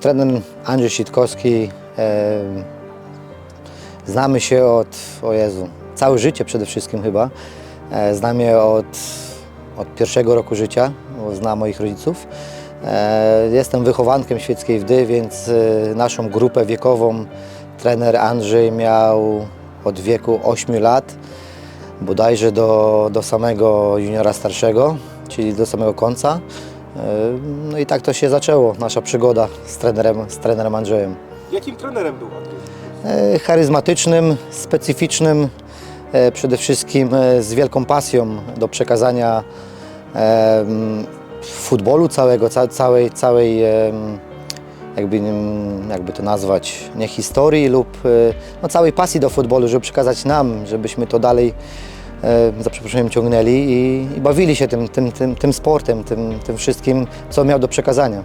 Trener Andrzej Sitkowski. E, znamy się od, o Jezu, całe życie przede wszystkim chyba. E, znam je od, od pierwszego roku życia, znam moich rodziców. E, jestem wychowankiem świeckiej wdy, więc e, naszą grupę wiekową trener Andrzej miał od wieku 8 lat, bodajże do, do samego juniora starszego, czyli do samego końca. E, No i tak to się zaczęło, nasza przygoda z trenerem, z trenerem Andrzejem. Jakim trenerem był Andrzej? E, Charyzmatycznym, specyficznym, e, przede wszystkim z wielką pasją do przekazania futbolu całego, ca, całej, całej jakby, jakby to nazwać, nie historii lub no, całej pasji do futbolu, żeby przekazać nam, żebyśmy to dalej za przeproszeniem ciągnęli i, i bawili się tym, tym, tym, tym sportem, tym, tym wszystkim, co miał do przekazania.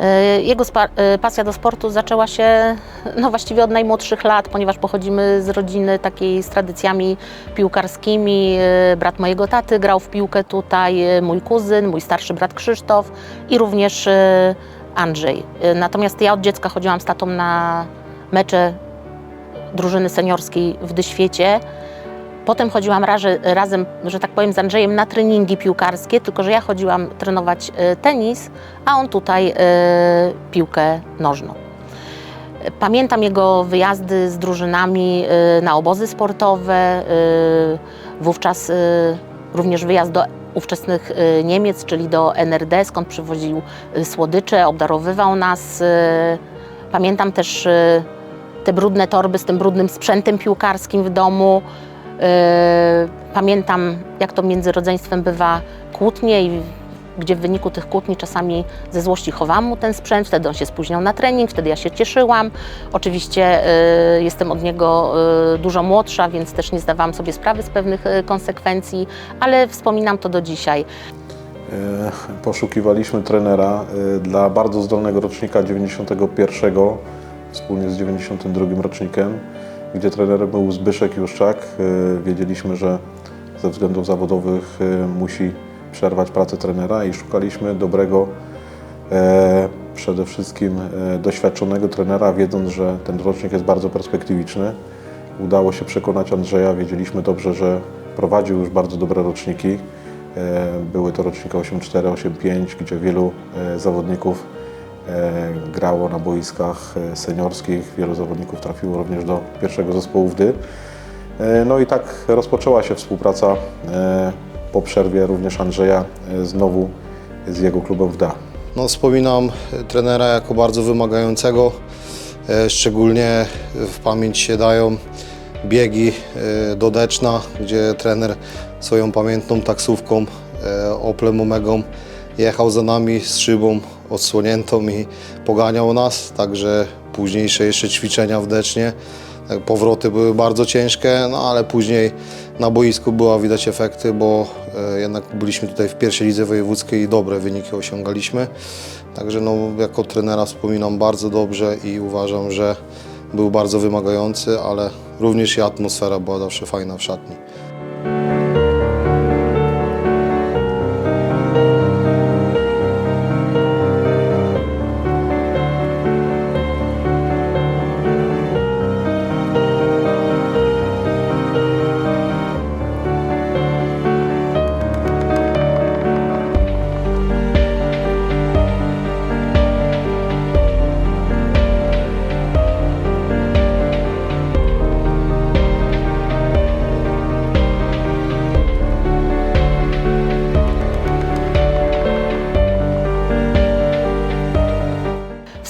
E, Jego e, pasja do sportu zaczęła się no właściwie od najmłodszych lat, ponieważ pochodzimy z rodziny takiej z tradycjami piłkarskimi. E, Brat mojego taty grał w piłkę tutaj, e, mój kuzyn, mój starszy brat Krzysztof i również e, Andrzej. E, Natomiast ja od dziecka chodziłam z tatą na mecze drużyny seniorskiej w Dyświecie. Potem chodziłam raże, razem, że tak powiem, z Andrzejem na treningi piłkarskie, tylko że ja chodziłam trenować e, tenis, a on tutaj e, piłkę nożną. Pamiętam jego wyjazdy z drużynami e, na obozy sportowe, wówczas również wyjazd do ówczesnych Niemiec, czyli do NRD, skąd przywoził słodycze, obdarowywał nas. Pamiętam też te brudne torby z tym brudnym sprzętem piłkarskim w domu. E, Pamiętam, jak to między rodzeństwem bywa kłótnie i gdzie w wyniku tych kłótni czasami ze złości chowałam mu ten sprzęt, wtedy on się spóźniał na trening, wtedy ja się cieszyłam. Oczywiście e, jestem od niego e, dużo młodsza, więc też nie zdawałam sobie sprawy z pewnych e, konsekwencji, ale wspominam to do dzisiaj. E, Poszukiwaliśmy trenera e, dla bardzo zdolnego rocznika 91, wspólnie z 92 rocznikiem, gdzie trenerem był Zbyszek Juszczak. E, Wiedzieliśmy, że ze względów zawodowych e, musi przerwać pracę trenera i szukaliśmy dobrego, e, przede wszystkim doświadczonego trenera, wiedząc, że ten rocznik jest bardzo perspektywiczny. Udało się przekonać Andrzeja, wiedzieliśmy dobrze, że prowadził już bardzo dobre roczniki. Były to roczniki 8-4, 8-5, gdzie wielu zawodników grało na boiskach e, seniorskich, wielu zawodników trafiło również do pierwszego zespołu WDY. E, No i tak rozpoczęła się współpraca e, po przerwie również Andrzeja e, znowu z jego klubem WDA. No, wspominam e, trenera jako bardzo wymagającego. E, Szczególnie w pamięć się dają biegi e, do Deczna, gdzie trener swoją pamiętną taksówką e, Oplem Omegą jechał za nami z szybą odsłoniętą i poganiał nas. Także późniejsze jeszcze ćwiczenia w Decznie. E, Powroty były bardzo ciężkie, no ale później na boisku była widać efekty, bo e, jednak byliśmy tutaj w pierwszej lidze wojewódzkiej i dobre wyniki osiągaliśmy. Także no, jako trenera wspominam bardzo dobrze i uważam, że był bardzo wymagający, ale również i atmosfera była zawsze fajna w szatni.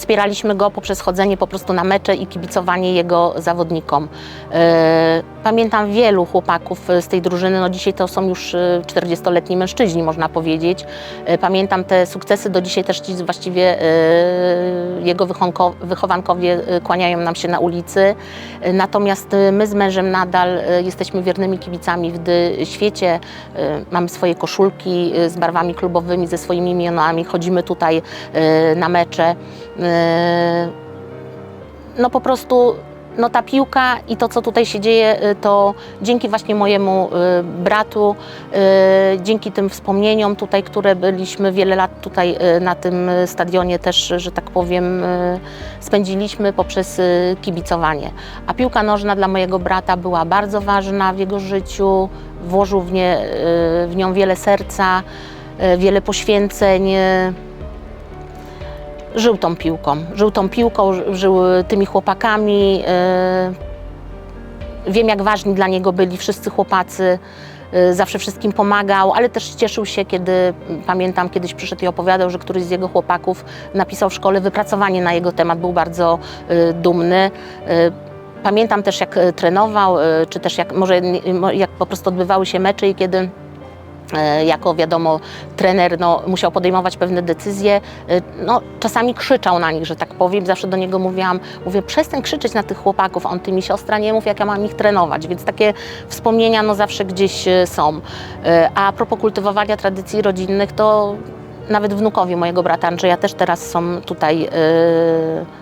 Wspieraliśmy go poprzez chodzenie po prostu na mecze i kibicowanie jego zawodnikom. E, Pamiętam wielu chłopaków z tej drużyny, no dzisiaj to są już e, 40-letni mężczyźni, można powiedzieć. E, Pamiętam te sukcesy, do dzisiaj też ci właściwie e, jego wychowankowie e, kłaniają nam się na ulicy. E, Natomiast e, my z mężem nadal e, jesteśmy wiernymi kibicami, gdy świecie e, mamy swoje koszulki e, z barwami klubowymi, ze swoimi imionami, chodzimy tutaj e, na mecze. E, No po prostu no ta piłka i to, co tutaj się dzieje, y, to dzięki właśnie mojemu y, bratu, y, dzięki tym wspomnieniom tutaj, które byliśmy wiele lat tutaj na tym stadionie też, że tak powiem, spędziliśmy poprzez kibicowanie. A piłka nożna dla mojego brata była bardzo ważna w jego życiu, włożył w, nie, w nią wiele serca, wiele poświęceń. Żył tą piłką. Żył tą piłką, ży- żył tymi chłopakami. y, Wiem, jak ważni dla niego byli wszyscy chłopacy. y, Zawsze wszystkim pomagał, ale też cieszył się, kiedy pamiętam, kiedyś przyszedł i opowiadał, że któryś z jego chłopaków napisał w szkole wypracowanie na jego temat. Był bardzo y, dumny. Pamiętam też, jak trenował, czy też jak, może jak po prostu odbywały się mecze i kiedy e, jako wiadomo trener no, musiał podejmować pewne decyzje, e, no, czasami krzyczał na nich, że tak powiem. Zawsze do niego mówiłam, mówię, przestań krzyczeć na tych chłopaków, on ty mi siostra nie mów, jak ja mam ich trenować, więc takie wspomnienia no, zawsze gdzieś e, są. E, A propos kultywowania tradycji rodzinnych, to nawet wnukowie mojego brata Andrzeja też teraz są tutaj e,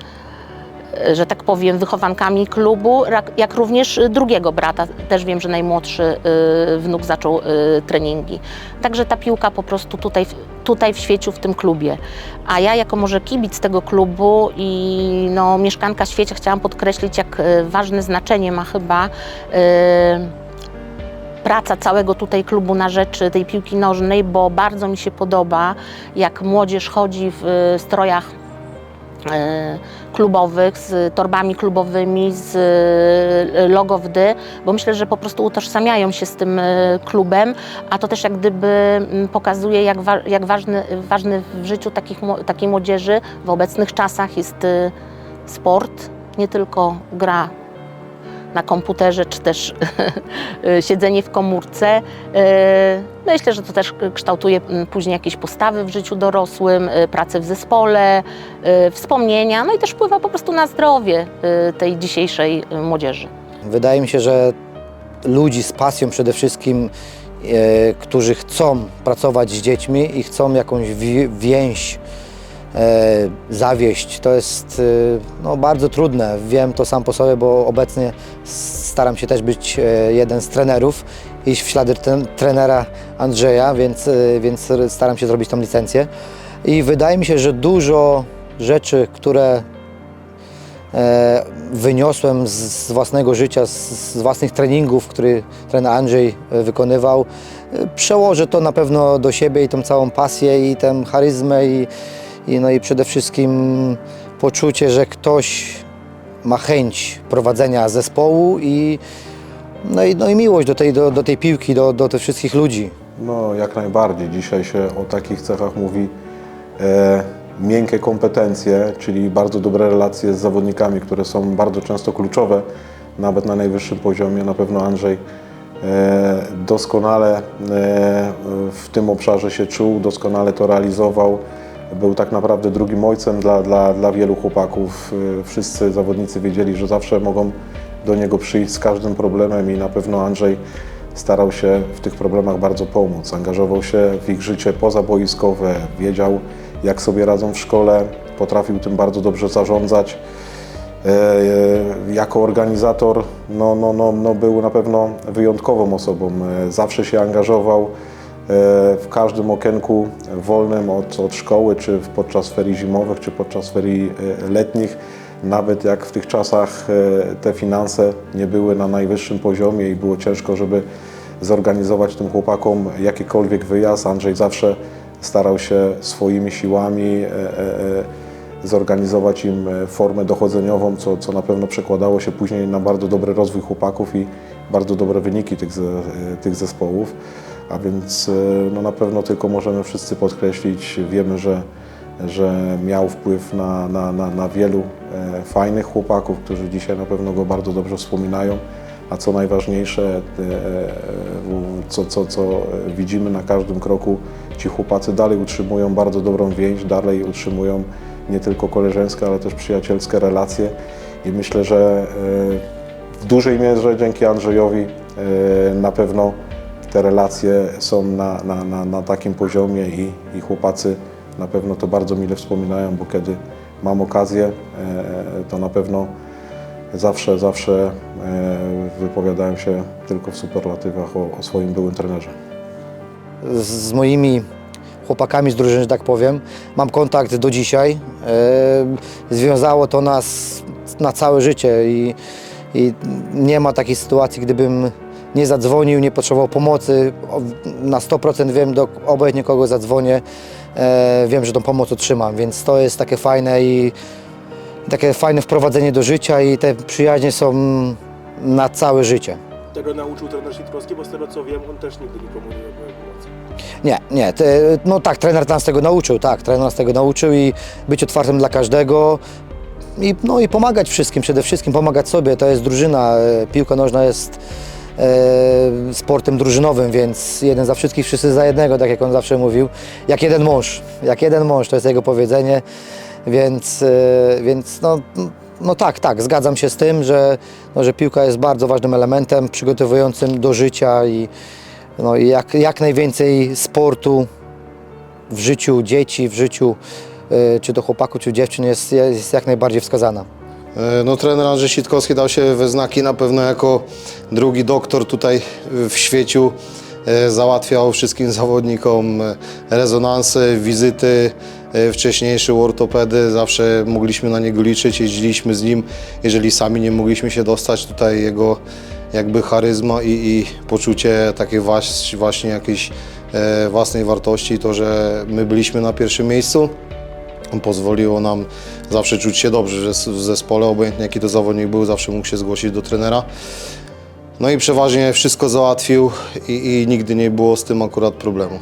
że tak powiem, wychowankami klubu, jak również drugiego brata. Też wiem, że najmłodszy y, wnuk zaczął y, treningi. Także ta piłka po prostu tutaj, tutaj w świeciu, w tym klubie. A ja jako może kibic tego klubu i no, mieszkanka świecia chciałam podkreślić, jak ważne znaczenie ma chyba praca całego tutaj klubu na rzecz tej piłki nożnej, bo bardzo mi się podoba, jak młodzież chodzi w strojach e, klubowych, z torbami klubowymi, z e, logo WD, bo myślę, że po prostu utożsamiają się z tym e, klubem, a to też jak gdyby mm, pokazuje, jak, wa- jak ważny, ważny w życiu takich, takiej młodzieży w obecnych czasach jest e, sport, nie tylko gra na komputerze, czy też siedzenie w komórce. E, Myślę, że to też kształtuje mm, później jakieś postawy w życiu dorosłym, e, pracę w zespole, wspomnienia, no i też wpływa po prostu na zdrowie tej dzisiejszej młodzieży. Wydaje mi się, że ludzi z pasją przede wszystkim, którzy chcą pracować z dziećmi i chcą jakąś wi- więź zawieść, to jest e, no, bardzo trudne. Wiem to sam po sobie, bo obecnie staram się też być e, jeden z trenerów, iść w ślady trenera Andrzeja, więc, e, więc staram się zrobić tą licencję. I wydaje mi się, że dużo rzeczy, które e, wyniosłem z, własnego życia, z, własnych treningów, który trener Andrzej e, wykonywał. E, Przełożę to na pewno do siebie i tą całą pasję i tę charyzmę i, i, no i przede wszystkim poczucie, że ktoś ma chęć prowadzenia zespołu i, no i, no i miłość do tej, do, do tej piłki, do, do tych wszystkich ludzi. No, jak najbardziej. Dzisiaj się o takich cechach mówi e, miękkie kompetencje, czyli bardzo dobre relacje z zawodnikami, które są bardzo często kluczowe, nawet na najwyższym poziomie. Na pewno Andrzej e, doskonale e, w tym obszarze się czuł, doskonale to realizował. Był tak naprawdę drugim ojcem dla, dla, dla wielu chłopaków. E, Wszyscy zawodnicy wiedzieli, że zawsze mogą do niego przyjść z każdym problemem i na pewno Andrzej starał się w tych problemach bardzo pomóc. Angażował się w ich życie pozaboiskowe, wiedział jak sobie radzą w szkole, potrafił tym bardzo dobrze zarządzać. E, e, Jako organizator no, no, no, no był na pewno wyjątkową osobą. Zawsze się angażował w każdym okienku wolnym od, od szkoły, czy podczas ferii zimowych, czy podczas ferii e, letnich. Nawet jak w tych czasach e, te finanse nie były na najwyższym poziomie i było ciężko, żeby zorganizować tym chłopakom jakikolwiek wyjazd, Andrzej zawsze starał się swoimi siłami e, e, e, zorganizować im e, formę dochodzeniową, co, co na pewno przekładało się później na bardzo dobry rozwój chłopaków i bardzo dobre wyniki tych, e, tych zespołów. A więc e, no na pewno tylko możemy wszyscy podkreślić, wiemy, że że miał wpływ na, na, na, na wielu e, fajnych chłopaków, którzy dzisiaj na pewno go bardzo dobrze wspominają. A co najważniejsze, e, co, co, co widzimy na każdym kroku, ci chłopacy dalej utrzymują bardzo dobrą więź, dalej utrzymują nie tylko koleżeńskie, ale też przyjacielskie relacje. I myślę, że w dużej mierze dzięki Andrzejowi na pewno te relacje są na, na, na, na takim poziomie i, i chłopacy na pewno to bardzo mile wspominają, bo kiedy mam okazję, e, to na pewno zawsze, zawsze e, wypowiadałem się tylko w superlatywach o, o swoim byłym trenerze. z, moimi chłopakami z drużyny, że tak powiem. Mam kontakt do dzisiaj. E, związało to nas na całe życie i, i nie ma takiej sytuacji, gdybym nie zadzwonił, nie potrzebował pomocy. Na 100% wiem, do obojętnie kogo zadzwonię, e, wiem, że tą pomoc otrzymam, więc to jest takie fajne i takie fajne wprowadzenie do życia i te przyjaźnie są na całe życie. Tego nauczył trener Sitkowski, bo z tego co wiem, on też nigdy nikomu nie odmówił pomocy. Nie, nie. Te, no tak, trener nas tego nauczył, tak, trener nas tego nauczył i być otwartym dla każdego. I, no i pomagać wszystkim, przede wszystkim pomagać sobie. To jest drużyna. e, Piłka nożna jest sportem drużynowym, więc jeden za wszystkich, wszyscy za jednego, tak jak on zawsze mówił. Jak jeden mąż, jak jeden mąż, to jest jego powiedzenie. Więc, e, więc no, no tak, tak, zgadzam się z tym, że, no, że piłka jest bardzo ważnym elementem przygotowującym do życia i, no jak, jak najwięcej sportu w życiu dzieci, w życiu y, czy to chłopaków, czy dziewczyn jest, jest jak najbardziej wskazana. E, No, trener Andrzej Sitkowski dał się we znaki na pewno jako drugi doktor tutaj w świeciu. E, Załatwiał wszystkim zawodnikom e, rezonanse, wizyty wcześniejsze u ortopedy. Zawsze mogliśmy na niego liczyć, jeździliśmy z nim. Jeżeli sami nie mogliśmy się dostać, tutaj jego jakby charyzma i, i poczucie takiej właśnie jakiejś własnej wartości, to, że my byliśmy na pierwszym miejscu pozwoliło nam zawsze czuć się dobrze, że w zespole, obojętnie jaki to zawodnik był, zawsze mógł się zgłosić do trenera. No i przeważnie wszystko załatwił i, i nigdy nie było z tym akurat problemu.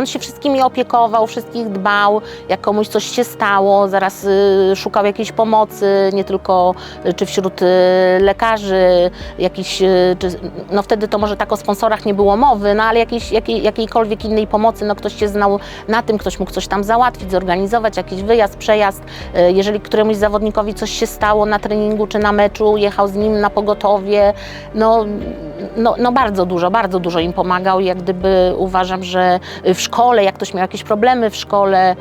On się wszystkimi opiekował, wszystkich dbał, jak komuś coś się stało, zaraz y, szukał jakiejś pomocy, nie tylko y, czy wśród y, lekarzy, jakiś, czy, no wtedy to może tak o sponsorach nie było mowy, no ale jakiejś, jakiej, jakiejkolwiek innej pomocy, no ktoś się znał na tym, ktoś mógł coś tam załatwić, zorganizować, jakiś wyjazd, przejazd. Jeżeli któremuś zawodnikowi coś się stało na treningu czy na meczu, jechał z nim na pogotowie, no, no, no bardzo dużo, bardzo dużo im pomagał. Jak gdyby uważam, że w szkole, jak ktoś miał jakieś problemy w szkole,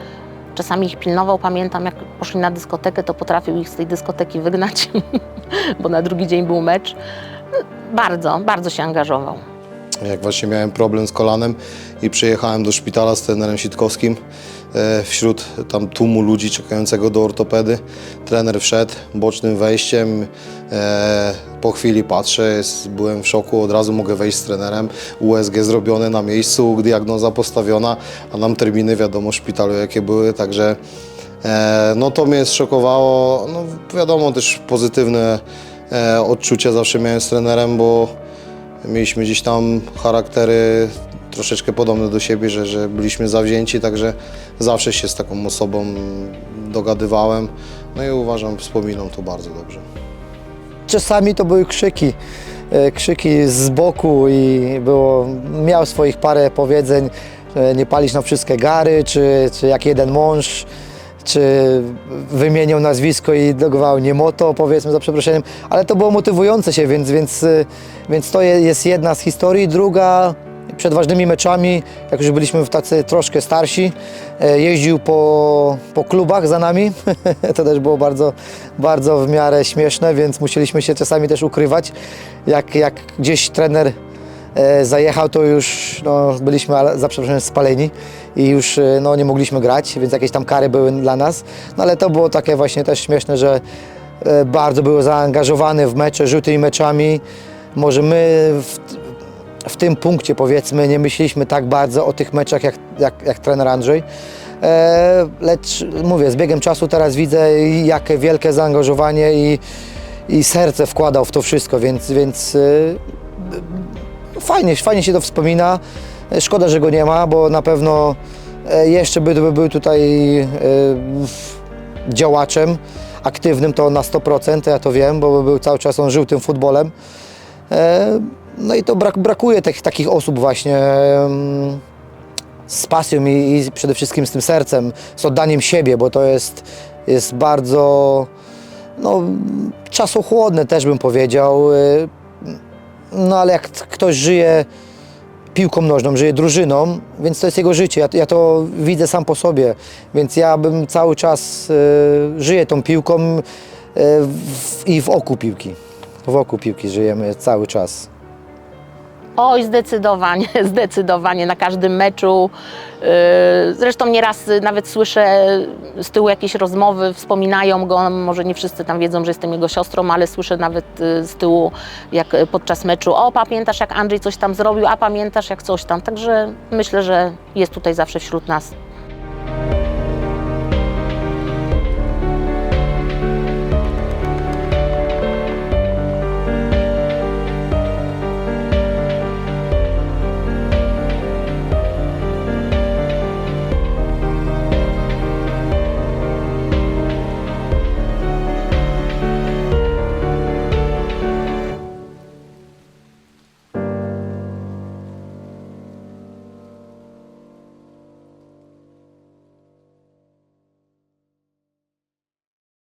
czasami ich pilnował. Pamiętam, jak poszli na dyskotekę, to potrafił ich z tej dyskoteki wygnać, bo na drugi dzień był mecz. Bardzo, bardzo się angażował. Jak właśnie miałem problem z kolanem i przyjechałem do szpitala z trenerem Sitkowskim, e, wśród tam tłumu ludzi czekającego do ortopedy, trener wszedł bocznym wejściem. E, po chwili patrzę, byłem w szoku, od razu mogę wejść z trenerem. USG zrobione na miejscu, diagnoza postawiona, a nam terminy wiadomo w szpitalu jakie były, także e, no to mnie zszokowało. No wiadomo też pozytywne e, odczucia zawsze miałem z trenerem, bo Mieliśmy gdzieś tam charaktery troszeczkę podobne do siebie, że, że byliśmy zawzięci, także zawsze się z taką osobą dogadywałem. No i uważam, wspominam to bardzo dobrze. Czasami to były krzyki, e, krzyki z boku i było, miał swoich parę powiedzeń, nie palić na wszystkie gary, czy, czy jak jeden mąż, czy wymieniał nazwisko i dogował niemoto, powiedzmy za przeproszeniem, ale to było motywujące się, więc, więc, y, więc to je- jest jedna z historii. Druga, przed ważnymi meczami, jak już byliśmy tacy troszkę starsi, e, jeździł po, po klubach za nami. to też było bardzo, bardzo w miarę śmieszne, więc musieliśmy się czasami też ukrywać. Jak, jak gdzieś trener e, zajechał, to już no, byliśmy za przeproszeniem spaleni i już e, no, nie mogliśmy grać, więc jakieś tam kary były dla nas. No ale to było takie właśnie też śmieszne, że bardzo był zaangażowany w mecze, żył tymi meczami. Może my w, w tym punkcie powiedzmy nie myśleliśmy tak bardzo o tych meczach jak, jak, jak trener Andrzej. E, lecz mówię, z biegiem czasu teraz widzę jakie wielkie zaangażowanie i, i serce wkładał w to wszystko, więc, więc e, fajnie, fajnie się to wspomina. E, Szkoda, że go nie ma, bo na pewno jeszcze by, by był tutaj działaczem aktywnym, to na 100%, ja to wiem, bo był cały czas, on żył tym futbolem. No i to brak, brakuje tych, takich osób właśnie z pasją i, i przede wszystkim z tym sercem, z oddaniem siebie, bo to jest, jest bardzo no, czasochłodne też bym powiedział. Y, No ale jak ktoś żyje piłką nożną, żyje drużyną, więc to jest jego życie. Ja, ja to widzę sam po sobie, więc ja bym cały czas y, żyję tą piłką y, w, i w oku piłki. W oku piłki żyjemy cały czas. Oj, zdecydowanie, zdecydowanie na każdym meczu. Yy, Zresztą nieraz nawet słyszę z tyłu jakieś rozmowy, wspominają go, może nie wszyscy tam wiedzą, że jestem jego siostrą, ale słyszę nawet yy, z tyłu, jak podczas meczu, o pamiętasz jak Andrzej coś tam zrobił, a pamiętasz jak coś tam. Także myślę, że jest tutaj zawsze wśród nas.